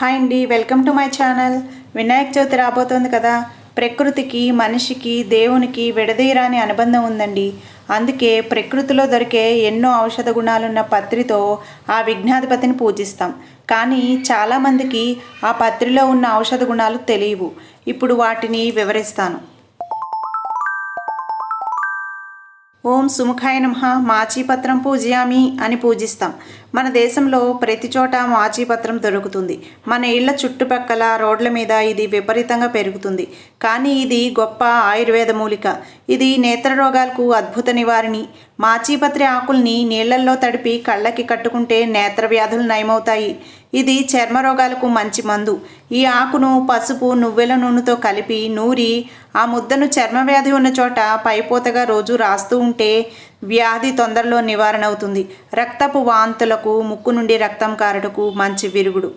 Hi అండి welcome to my channel. Vinayaka Chavithi రాబోతోంది కదా. ప్రకృతికి మనిషికి దేవునికి విడదీయరాని అనుబంధం ఉందండి. అందుకే ప్రకృతిలో దొరికే ఎన్నో ఔషధ గుణాలున్న పత్రితో ఆ విఘ్నాధిపతిని పూజిస్తాం. కానీ చాలామందికి ఆ పత్రిలో ఉన్న ఔషధ గుణాలు తెలియవు. ఇప్పుడు వాటిని వివరిస్తాను. ఓం సుముఖాయ నమ మాచీపత్రం పూజయామి అని పూజిస్తాం. మన దేశంలో ప్రతి చోట మాచీపత్రం దొరుకుతుంది. మన ఇళ్ళ చుట్టుపక్కల రోడ్ల మీద ఇది విపరీతంగా పెరుగుతుంది. కానీ ఇది గొప్ప ఆయుర్వేద మూలిక. ఇది నేత్ర రోగాలకు అద్భుత నివారిణి. మాచీపత్రి ఆకుల్ని నీళ్ళల్లో తడిపి కళ్ళకి కట్టుకుంటే నేత్ర వ్యాధులు నయమవుతాయి. ఇది చర్మ రోగాలకు మంచి మందు. ఈ ఆకును పసుపు నువ్వెల నూనెతో కలిపి నూరి ఆ ముద్దను చర్మ వ్యాధి ఉన్న చోట పైపోతగా రోజు రాస్తూ ఉంటే వ్యాధి తొందరలో నివారణ అవుతుంది రక్తపు వాంతులకు ముక్కు నుండి రక్తం కారటకు మంచి విరుగుడు.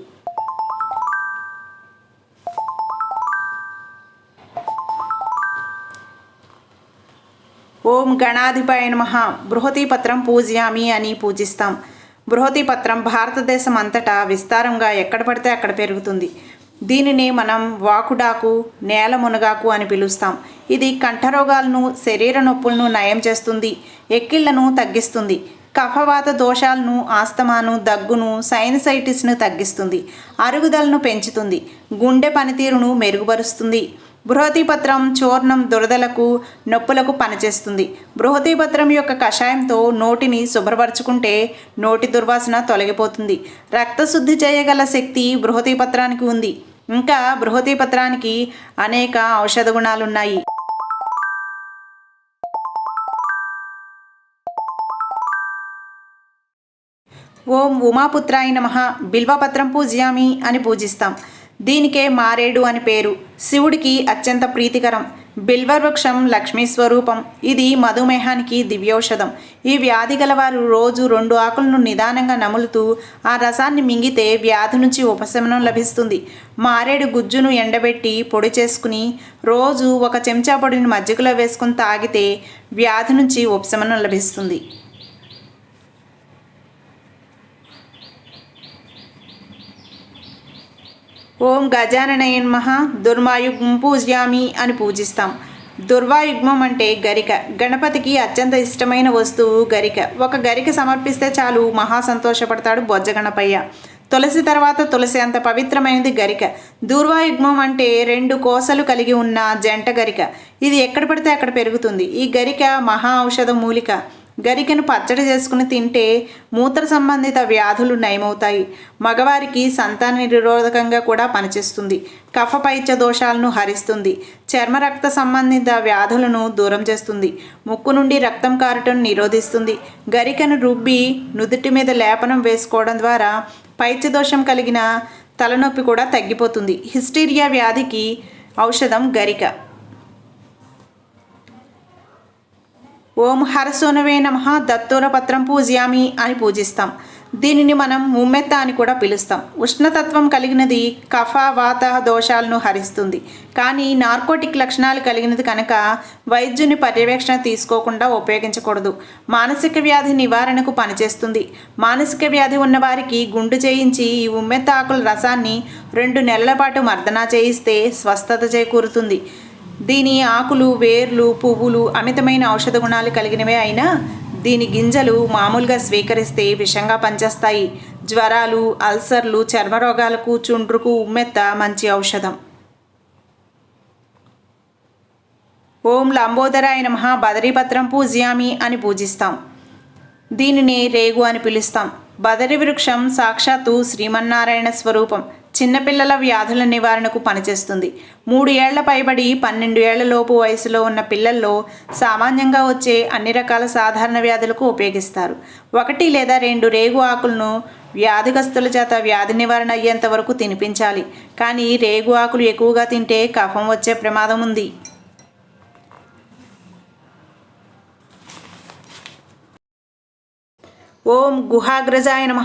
ఓం గణాధిపాయ నమ. బృహతీపత్రం పూజయామి అని పూజిస్తాం. బృహతీపత్రం భారతదేశం అంతటా విస్తారంగా ఎక్కడ పడితే అక్కడ పెరుగుతుంది. దీనిని మనం వాకుడాకు నేల మునగాకు అని పిలుస్తాం. ఇది కంఠరోగాలను శరీర నొప్పులను నయం చేస్తుంది ఎక్కిళ్ళను తగ్గిస్తుంది కఫవాత దోషాలను ఆస్తమాను దగ్గును సైనసైటిస్ను తగ్గిస్తుంది అరుగుదలను పెంచుతుంది గుండె పనితీరును మెరుగుపరుస్తుంది బృహతీపత్రం చూర్ణం దురదలకు నొప్పులకు పనిచేస్తుంది. బృహతీపత్రం యొక్క కషాయంతో నోటిని శుభ్రపరచుకుంటే నోటి దుర్వాసన తొలగిపోతుంది. రక్తశుద్ధి చేయగల శక్తి బృహతీపత్రానికి ఉంది. ఇంకా బృహతీపత్రానికి అనేక ఔషధ గుణాలున్నాయి. ఓం ఉమాపుత్రాయ నమ. బిల్వపత్రం పూజయామి అని పూజిస్తాం. దీనికే మారేడు అని పేరు. శివుడికి అత్యంత ప్రీతికరం. బిల్వవృక్షం లక్ష్మీ స్వరూపం. ఇది మధుమేహానికి దివ్యౌషధం. ఈ వ్యాధి గలవారు రోజు రెండు ఆకులను నిదానంగా నములుతూ ఆ రసాన్ని మింగితే వ్యాధి నుంచి ఉపశమనం లభిస్తుంది. మారేడు గుజ్జును ఎండబెట్టి పొడి చేసుకుని రోజు ఒక చెంచా పొడిని మజ్జిగలో వేసుకుని తాగితే వ్యాధి నుంచి ఉపశమనం లభిస్తుంది. ఓం గజాననయన్ మహా దుర్వాయుగ్మం పూజ్యామి అని పూజిస్తాం. దుర్వాయుగ్మం అంటే గరిక. గణపతికి అత్యంత ఇష్టమైన వస్తువు గరిక. ఒక గరిక సమర్పిస్తే చాలు మహా సంతోషపడతాడు బొజ్జ గణపయ్య. తులసి తర్వాత తులసి అంత పవిత్రమైనది గరిక. దూర్వాయుగ్మం అంటే రెండు కోసలు కలిగి ఉన్న జంట గరిక. ఇది ఎక్కడ పడితే అక్కడ పెరుగుతుంది. ఈ గరిక మహా ఔషధ మూలిక. గరికెను పచ్చడి చేసుకుని తింటే మూత్ర సంబంధిత వ్యాధులు నయమవుతాయి. మగవారికి సంతాన నిరోధకంగా కూడా పనిచేస్తుంది. కఫపైచ దోషాలను హరిస్తుంది. చర్మ రక్త సంబంధిత వ్యాధులను దూరం చేస్తుంది. ముక్కు నుండి రక్తం కారటం నిరోధిస్తుంది. గరికను రుబ్బి నుదుటి మీద లేపనం వేసుకోవడం ద్వారా పైచ దోషం కలిగిన తలనొప్పి కూడా తగ్గిపోతుంది. హిస్టీరియా వ్యాధికి ఔషధం గరిక. ఓం హరసోనవే నమ. దత్తూర పత్రం పూజయామి అని పూజిస్తాం. దీనిని మనం ఉమ్మెత్త అని కూడా పిలుస్తాం. ఉష్ణతత్వం కలిగినది కఫ వాత దోషాలను హరిస్తుంది. కానీ నార్కోటిక్ లక్షణాలు కలిగినది కనుక వైద్యుని పర్యవేక్షణ తీసుకోకుండా ఉపయోగించకూడదు. మానసిక వ్యాధి నివారణకు పనిచేస్తుంది. మానసిక వ్యాధి ఉన్నవారికి గుండు చేయించి ఈ ఉమ్మెత్త ఆకుల రసాన్ని రెండు నెలల పాటు మర్దనా చేయిస్తే స్వస్థత చేకూరుతుంది. దీని ఆకులు వేర్లు పువ్వులు అమితమైన ఔషధ గుణాలు కలిగినవే అయినా దీని గింజలు మామూలుగా స్వీకరిస్తే విషంగా పనిచేస్తాయి. జ్వరాలు అల్సర్లు చర్మరోగాలకు చుండ్రుకు ఉమ్మెత్త మంచి ఔషధం. ఓం లంబోదరాయ నమ బదరీపత్రం పూజ్యామి అని పూజిస్తాం. దీనిని రేగు అని పిలుస్తాం. బదరి వృక్షం సాక్షాత్తు శ్రీమన్నారాయణ స్వరూపం. చిన్నపిల్లల వ్యాధుల నివారణకు పనిచేస్తుంది. మూడు ఏళ్ళ పైబడి పన్నెండు ఏళ్ళలోపు వయసులో ఉన్న పిల్లల్లో సామాన్యంగా వచ్చే అన్ని రకాల సాధారణ వ్యాధులకు ఉపయోగిస్తారు. ఒకటి లేదా రెండు రేగు ఆకులను వ్యాధిగ్రస్తుల చేత వ్యాధి నివారణ అయ్యేంత వరకు తినిపించాలి. కానీ రేగు ఆకులు ఎక్కువగా తింటే కఫం వచ్చే ప్రమాదం ఉంది. ఓం గుహాగ్రజాయ నమ.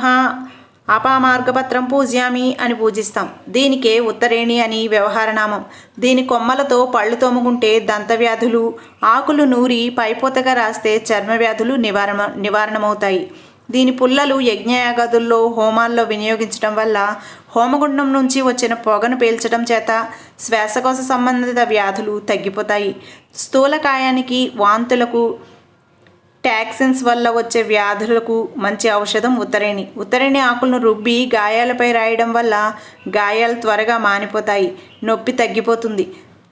అపామార్గపత్రం పూజ్యామి అని పూజిస్తాం. దీనికే ఉత్తరేణి అని వ్యవహారనామం. దీని కొమ్మలతో పళ్ళు తోముకుంటే దంతవ్యాధులు ఆకులు నూరి పైపోతగా రాస్తే చర్మ వ్యాధులు నివారణ నివారణమవుతాయి. దీని పుల్లలు యజ్ఞయాగాదుల్లో హోమాల్లో వినియోగించడం వల్ల హోమగుండం నుంచి వచ్చిన పొగను పీల్చడం చేత శ్వాసకోశ సంబంధిత వ్యాధులు తగ్గిపోతాయి. స్థూలకాయానికి వాంతులకు టాక్సిన్స్ వల్ల వచ్చే వ్యాధులకు మంచి ఔషధం ఉత్తరేణి. ఉత్తరేణి ఆకులను రుబ్బి గాయాలపై రాయడం వల్ల గాయాలు త్వరగా మానిపోతాయి నొప్పి తగ్గిపోతుంది.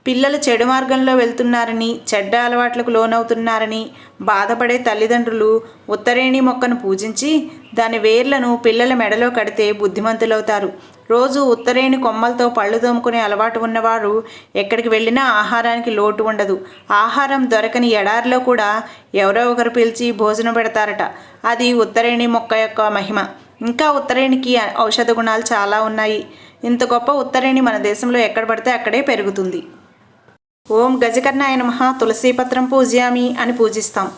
పిల్లలు చెడు మార్గంలో వెళ్తున్నారని చెడ్డ అలవాట్లకు లోనవుతున్నారని బాధపడే తల్లిదండ్రులు ఉత్తరేణి మొక్కను పూజించి దాని వేర్లను పిల్లల మెడలో కడితే బుద్ధిమంతులవుతారు. రోజు ఉత్తరేణి కొమ్మలతో పళ్ళు తోముకునే అలవాటు ఉన్నవారు ఎక్కడికి వెళ్ళినా ఆహారానికి లోటు ఉండదు. ఆహారం దొరకని ఎడారిలో కూడా ఎవరో ఒకరు పిలిచి భోజనం పెడతారట. అది ఉత్తరేణి మొక్క యొక్క మహిమ. ఇంకా ఉత్తరేణికి ఔషధ గుణాలు చాలా ఉన్నాయి. ఇంత గొప్ప ఉత్తరేణి మన దేశంలో ఎక్కడ పడితే అక్కడే పెరుగుతుంది. ఓం గజకర్ణాయ నమ. తులసీపత్రం పూజ్యామి అని పూజిస్తాం.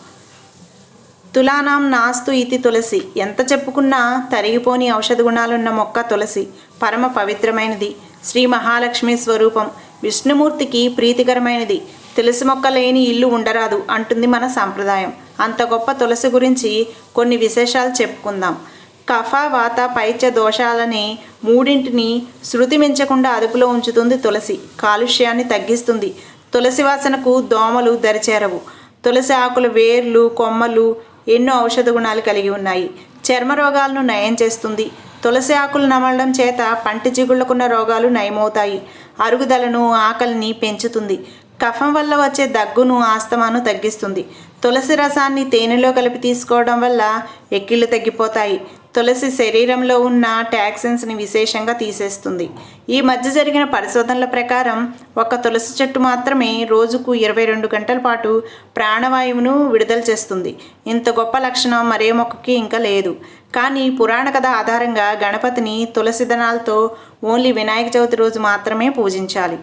తులానాం నాస్తు ఇతి తులసి. ఎంత చెప్పుకున్నా తరిగిపోని ఔషధ గుణాలున్న మొక్క తులసి. పరమ పవిత్రమైనది. శ్రీ మహాలక్ష్మి స్వరూపం. విష్ణుమూర్తికి ప్రీతికరమైనది. తులసి మొక్క లేని ఇల్లు ఉండరాదు అంటుంది మన సాంప్రదాయం. అంత గొప్ప తులసి గురించి కొన్ని విశేషాలు చెప్పుకుందాం. కఫ వాత పైత్య దోషాలని మూడింటిని శృతి మించకుండా అదుపులో ఉంచుతుంది తులసి. కాలుష్యాన్ని తగ్గిస్తుంది. తులసి వాసనకు దోమలు దరిచేరవు. తులసి ఆకుల వేర్లు కొమ్మలు ఎన్నో ఔషధ గుణాలు కలిగి ఉన్నాయి. చర్మ రోగాలను నయం చేస్తుంది. తులసి ఆకులు నమలడం చేత పంటి చిగుళ్ళకున్న రోగాలు నయమవుతాయి. అరుగుదలను ఆకలిని పెంచుతుంది. కఫం వల్ల వచ్చే దగ్గును ఆస్తమాను తగ్గిస్తుంది. తులసి రసాన్ని తేనెలో కలిపి తీసుకోవడం వల్ల ఎక్కిళ్ళు తగ్గిపోతాయి. తులసి శరీరంలో ఉన్న టాక్సిన్స్ని విశేషంగా తీసేస్తుంది. ఈ మధ్య జరిగిన పరిశోధనల ప్రకారం ఒక తులసి చెట్టు మాత్రమే రోజుకు ఇరవై రెండు గంటల పాటు ప్రాణవాయువును విడుదల చేస్తుంది. ఇంత గొప్ప లక్షణం మరే మొక్కకి ఇంకా లేదు. కానీ పురాణ కథ ఆధారంగా గణపతిని తులసి దనాలతో ఓన్లీ వినాయక చవితి రోజు మాత్రమే పూజించాలి.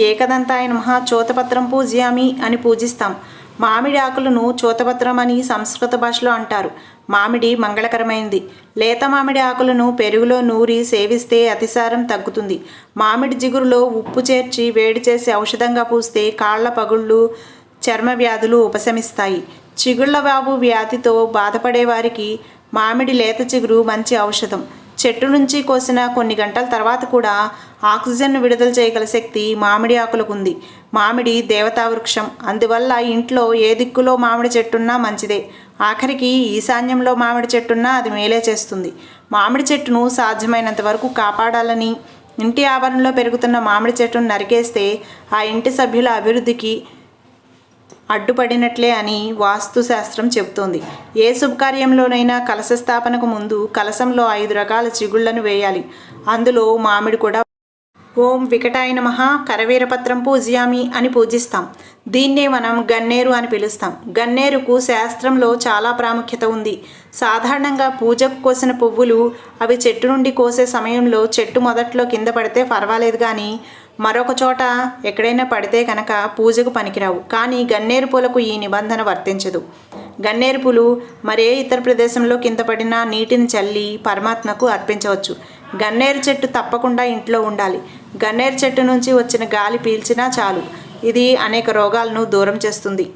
ఏకదంతాయ మహా చోతపత్రం పూజ్యామి అని పూజిస్తాం. మామిడి ఆకులను చోతపత్రం అని సంస్కృత భాషలో అంటారు. మామిడి మంగళకరమైంది. లేత మామిడి ఆకులను పెరుగులో నూరి సేవిస్తే అతిసారం తగ్గుతుంది. మామిడి జిగురులో ఉప్పు చేర్చి వేడి చేసి ఔషధంగా పూస్తే కాళ్ళ పగుళ్ళు చర్మ వ్యాధులు ఉపశమిస్తాయి. చిగుళ్ళ బాబు వ్యాధితో బాధపడే వారికి మామిడి లేత చిగురు మంచి ఔషధం. చెట్టు నుంచి కోసిన కొన్ని గంటల తర్వాత కూడా ఆక్సిజన్ను విడుదల చేయగల శక్తి మామిడి ఆకులకు ఉంది మామిడి దేవతా వృక్షం అందువల్ల ఇంట్లో ఏ దిక్కులో మామిడి చెట్టున్నా మంచిదే. ఆఖరికి ఈశాన్యంలో మామిడి చెట్టున్నా అది మేలే చేస్తుంది. మామిడి చెట్టును సాధ్యమైనంత వరకు కాపాడాలని ఇంటి ఆవరణలో పెరుగుతున్న మామిడి చెట్టును నరికేస్తే ఆ ఇంటి సభ్యుల అభివృద్ధికి అడ్డుపడినట్లే అని వాస్తుశాస్త్రం చెబుతోంది. ఏ శుభకార్యంలోనైనా కలశ స్థాపనకు ముందు కలశంలో ఐదు రకాల చిగుళ్ళను వేయాలి. అందులో మామిడి కూడా ఓం వికటాయ నమ కరవీరపత్రం పూజయామి అని పూజిస్తాం. దీన్నే మనం గన్నేరు అని పిలుస్తాం. గన్నేరుకు శాస్త్రంలో చాలా ప్రాముఖ్యత ఉంది. సాధారణంగా పూజకు కోసిన పువ్వులు అవి చెట్టు నుండి కోసే సమయంలో చెట్టు మొదట్లో కింద పడితే పర్వాలేదు కానీ మరొక చోట ఎక్కడైనా పడితే కనుక పూజకు పనికిరావు. కానీ గన్నేరు పూలకు ఈ నిబంధన వర్తించదు. గన్నేరు పూలు మరే ఇతర ప్రదేశంలో కింద పడినా నీటిని చల్లి పరమాత్మకు అర్పించవచ్చు. గన్నేరు చెట్టు తప్పకుండా ఇంట్లో ఉండాలి. గన్నేరు చెట్టు నుంచి వచ్చిన గాలి పీల్చినా చాలు. ఇది అనేక రోగాలను దూరం చేస్తుంది.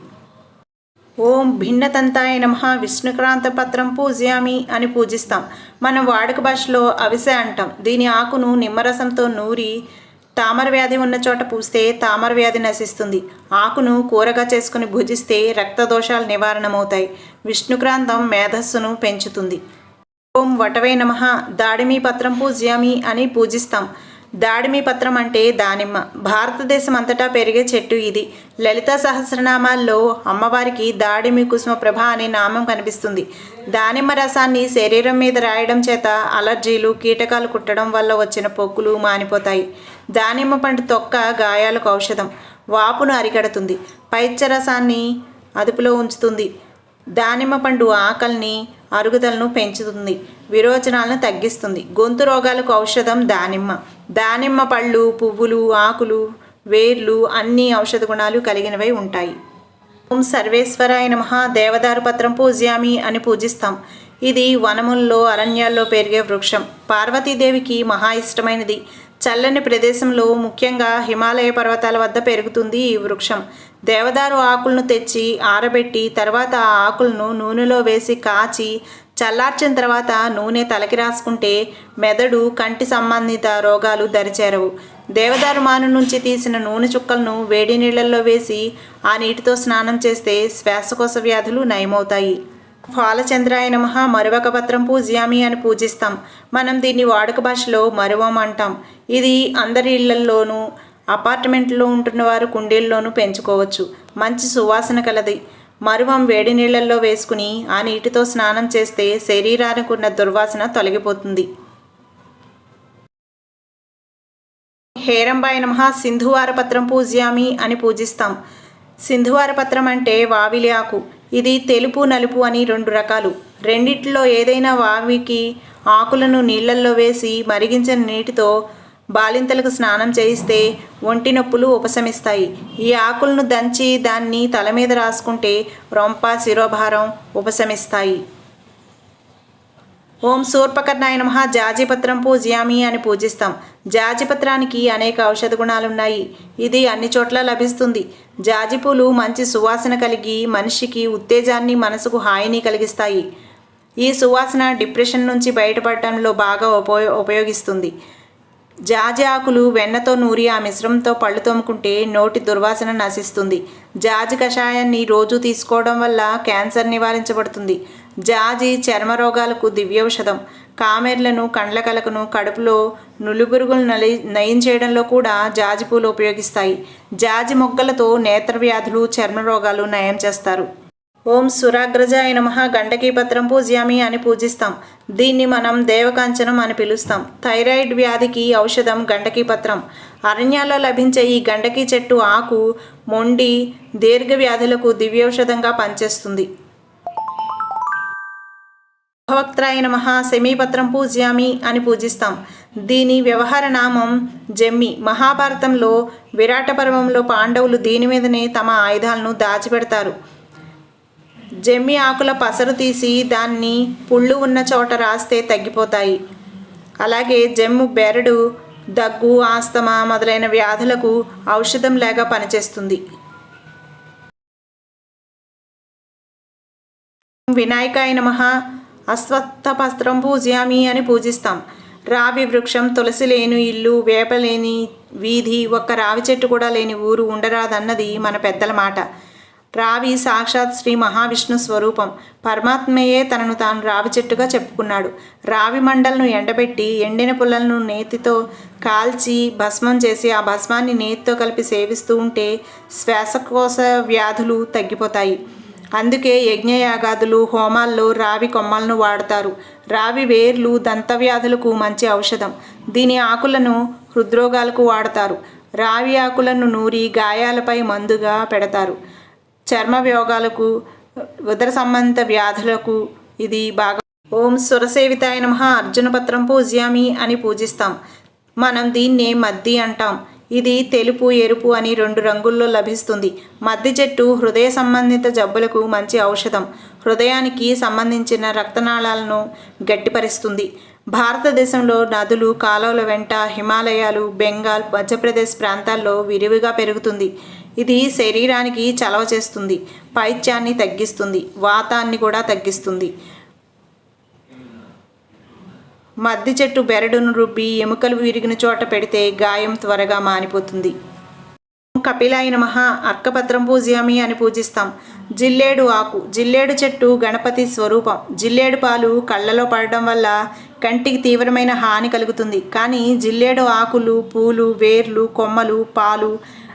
ఓం భిన్నతంతాయ నమ విష్ణుక్రాంత పత్రం పూజయామి అని పూజిస్తాం. మనం వాడుక భాషలో అవిసె అంటాం. దీని ఆకును నిమ్మరసంతో నూరి తామర వ్యాధి ఉన్న చోట పూస్తే తామర వ్యాధి నశిస్తుంది. ఆకును కూరగా చేసుకుని భుజిస్తే రక్త దోషాలు నివారణమవుతాయి. విష్ణుక్రాంతం మేధస్సును పెంచుతుంది. ఓం వటవే నమ దాడిమి పత్రం పూజ్యామి అని పూజిస్తాం. దాడిమి పత్రం అంటే దానిమ్మ. భారతదేశం అంతటా పెరిగే చెట్టు ఇది. లలిత సహస్రనామాల్లో అమ్మవారికి దాడిమి కుసుమ ప్రభ అనే నామం కనిపిస్తుంది. దానిమ్మ రసాన్ని శరీరం మీద రాయడం చేత అలర్జీలు కీటకాలు కుట్టడం వల్ల వచ్చిన పొక్కులు మానిపోతాయి. దానిమ్మ పండు తొక్క గాయాలకు ఔషధం. వాపును అరికడుతుంది. పైత్య రసాన్ని అదుపులో ఉంచుతుంది. దానిమ్మ పండు ఆకలిని అరుగుదలను పెంచుతుంది. విరోచనాలను తగ్గిస్తుంది. గొంతు రోగాలకు ఔషధం దానిమ్మ. దానిమ్మ పళ్ళు పువ్వులు ఆకులు వేర్లు అన్ని ఔషధ గుణాలు కలిగినవై ఉంటాయి. ఓం సర్వేశ్వరాయ నమ. దేవదారు పత్రం పూజ్యామి అని పూజిస్తాం. ఇది వనముల్లో అరణ్యాల్లో పెరిగే వృక్షం. పార్వతీదేవికి మహా ఇష్టమైనది. చల్లని ప్రదేశంలో ముఖ్యంగా హిమాలయ పర్వతాల వద్ద పెరుగుతుంది ఈ వృక్షం. దేవదారు ఆకులను తెచ్చి ఆరబెట్టి తర్వాత ఆ ఆకులను నూనెలో వేసి కాచి చల్లార్చిన తర్వాత నూనె తలకి రాసుకుంటే మెదడు కంటి సంబంధిత రోగాలు దరిచేరవు. దేవదారుమాను నుంచి తీసిన నూనె చుక్కలను వేడి నీళ్ళల్లో వేసి ఆ నీటితో స్నానం చేస్తే శ్వాసకోశ వ్యాధులు నయమవుతాయి. ఫాలచంద్రాయ నమ మరువక పత్రం పూజ్యామి అని పూజిస్తాం. మనం దీన్ని వాడుక భాషలో మరువం అంటాం. ఇది అందరి ఇళ్ళల్లోనూ అపార్ట్మెంట్లో ఉంటున్న వారు కుండీల్లోనూ పెంచుకోవచ్చు. మంచి సువాసన కలది. మరువం వేడి నీళ్ళల్లో వేసుకుని ఆ నీటితో స్నానం చేస్తే శరీరానికి ఉన్న దుర్వాసన తొలగిపోతుంది. హేరంబాయ నమ. సింధువారపత్రం పూజ్యామి అని పూజిస్తాం. సింధువారపత్రం అంటే వావిలి ఆకు. ఇది తెలుపు నలుపు అని రెండు రకాలు. రెండిట్లో ఏదైనా వావికి ఆకులను నీళ్ళల్లో వేసి మరిగించిన నీటితో బాలింతలకు స్నానం చేయిస్తే ఒంటి నొప్పులు ఉపశమిస్తాయి. ఈ ఆకులను దంచి దాన్ని తల మీద రాసుకుంటే రొంప శిరోభారం ఉపశమిస్తాయి. ఓం శూర్పకర్ణాయ నమ. జాజిపత్రం పూజయామి అని పూజిస్తాం. జాజిపత్రానికి అనేక ఔషధ గుణాలున్నాయి. ఇది అన్ని చోట్ల లభిస్తుంది. జాజిపూలు మంచి సువాసన కలిగి మనిషికి ఉత్తేజాన్ని మనసుకు హాయిని కలిగిస్తాయి. ఈ సువాసన డిప్రెషన్ నుంచి బయటపడటంలో బాగా ఉపయో ఉపయోగిస్తుంది. జాజి ఆకులు వెన్నతో నూరి ఆ మిశ్రమంతో పళ్ళు తోముకుంటే నోటి దుర్వాసన నశిస్తుంది. జాజి కషాయాన్ని రోజు తీసుకోవడం వల్ల క్యాన్సర్ నివారించబడుతుంది. జాజి చర్మ రోగాలకు దివ్యౌషధం. కామెర్లను కండ్ల కలకను కడుపులో నులుబురుగులు నలి నయం చేయడంలో కూడా జాజి పూలు ఉపయోగిస్తాయి. జాజి మొగ్గలతో నేత్ర వ్యాధులు చర్మ రోగాలు నయం చేస్తారు. ఓం సురాగ్రజాయ నమ. గండకీ పత్రం పూజ్యామి అని పూజిస్తాం. దీన్ని మనం దేవకాంచనం అని పిలుస్తాం. థైరాయిడ్ వ్యాధికి ఔషధం గండకీ పత్రం. అరణ్యాల్లో లభించే ఈ గండకీ చెట్టు ఆకు మొండి దీర్ఘ వ్యాధులకు దివ్యౌషధంగా పనిచేస్తుంది. భవక్త్రాయ నమ. సెమీపత్రం పూజ్యామి అని పూజిస్తాం. దీని వ్యవహార నామం జమ్మి. మహాభారతంలో విరాట పర్వంలో పాండవులు దీని మీదనే తమ ఆయుధాలను దాచిపెడతారు. జమ్మి ఆకుల పసరు తీసి దాన్ని పుళ్ళు ఉన్న చోట రాస్తే తగ్గిపోతాయి. అలాగే జమ్ము బెరడు దగ్గు ఆస్తమా మొదలైన వ్యాధులకు ఔషధం లేక పనిచేస్తుంది. వినాయకాయ నమ అశ్వత్థపస్త్రం పూజయామి అని పూజిస్తాం. రావి వృక్షం తులసి లేని ఇల్లు వేప లేని వీధి ఒక్క రావి చెట్టు కూడా లేని ఊరు ఉండరాదన్నది మన పెద్దల మాట. రావి సాక్షాత్ శ్రీ మహావిష్ణు స్వరూపం. పరమాత్మయే తనను తాను రావి చెట్టుగా చెప్పుకున్నాడు. రావి మండలను ఎండబెట్టి ఎండిన పుల్లలను నేతితో కాల్చి భస్మం చేసి ఆ భస్మాన్ని నేతితో కలిపి సేవిస్తూ ఉంటే శ్వాసకోశ వ్యాధులు తగ్గిపోతాయి. అందుకే యజ్ఞయాగాదులు హోమాల్లో రావి కొమ్మలను వాడతారు. రావి వేర్లు దంతవ్యాధులకు మంచి ఔషధం. దీని ఆకులను హృద్రోగాలకు వాడతారు. రావి ఆకులను నూరి గాయాలపై మందుగా పెడతారు. చర్మ వ్యోగాలకు ఉదర సంబంధిత వ్యాధులకు ఇది బాగా ఓం సురసేవితాయ నమ. అర్జునపత్రం పూజ్యామి అని పూజిస్తాం. మనం దీన్నే మద్ది అంటాం. ఇది తెలుపు ఎరుపు అని రెండు రంగుల్లో లభిస్తుంది. మద్ది చెట్టు హృదయ సంబంధిత జబ్బులకు మంచి ఔషధం. హృదయానికి సంబంధించిన రక్తనాళాలను గట్టిపరుస్తుంది. భారతదేశంలో నదులు కాలువల వెంట హిమాలయాలు బెంగాల్ మధ్యప్రదేశ్ ప్రాంతాల్లో విరివిగా పెరుగుతుంది. ఇది శరీరానికి చలవ చేస్తుంది పైత్యాన్ని తగ్గిస్తుంది వాతాన్ని కూడా తగ్గిస్తుంది. మద్ది చెట్టు బెరడును రుబ్బి ఎముకలు విరిగిన చోట పెడితే గాయం త్వరగా మానిపోతుంది. కపిలాయ మహా అర్కపత్రం పూజయామి అని పూజిస్తాం. జిల్లేడు ఆకు జిల్లేడు చెట్టు గణపతి స్వరూపం. జిల్లేడు పాలు కళ్ళలో పడడం వల్ల కంటికి తీవ్రమైన హాని కలుగుతుంది. కానీ జిల్లేడు ఆకులు పూలు వేర్లు కొమ్మలు పాలు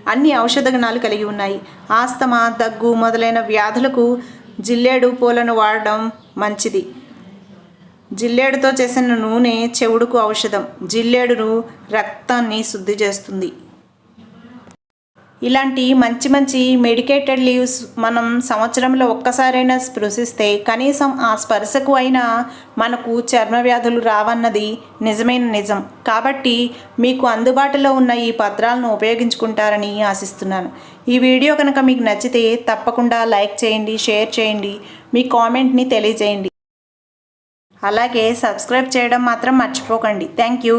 అన్ని ఔషధ గుణాలు కలిగి ఉన్నాయి. ఆస్తమా దగ్గు మొదలైన వ్యాధులకు జిల్లేడు పూలను వాడడం మంచిది. జిల్లేడుతో చేసిన నూనె చెవుడుకు ఔషధం. జిల్లేడును రక్తాన్ని శుద్ధి చేస్తుంది. ఇలాంటి మంచి మంచి మెడికేటెడ్ లీవ్స్ మనం సంవత్సరంలో ఒక్కసారైనా స్పృశిస్తే కనీసం ఆ స్పర్శకు అయినా మనకు చర్మ వ్యాధులు రావన్నది నిజమైన నిజం. కాబట్టి మీకు అందుబాటులో ఉన్న ఈ పత్రాలను ఉపయోగించుకుంటారని ఆశిస్తున్నాను. ఈ వీడియో కనుక మీకు నచ్చితే తప్పకుండా లైక్ చేయండి షేర్ చేయండి మీ కామెంట్ని తెలియజేయండి. అలాగే సబ్స్క్రైబ్ చేయడం మాత్రం మర్చిపోకండి. Thank you.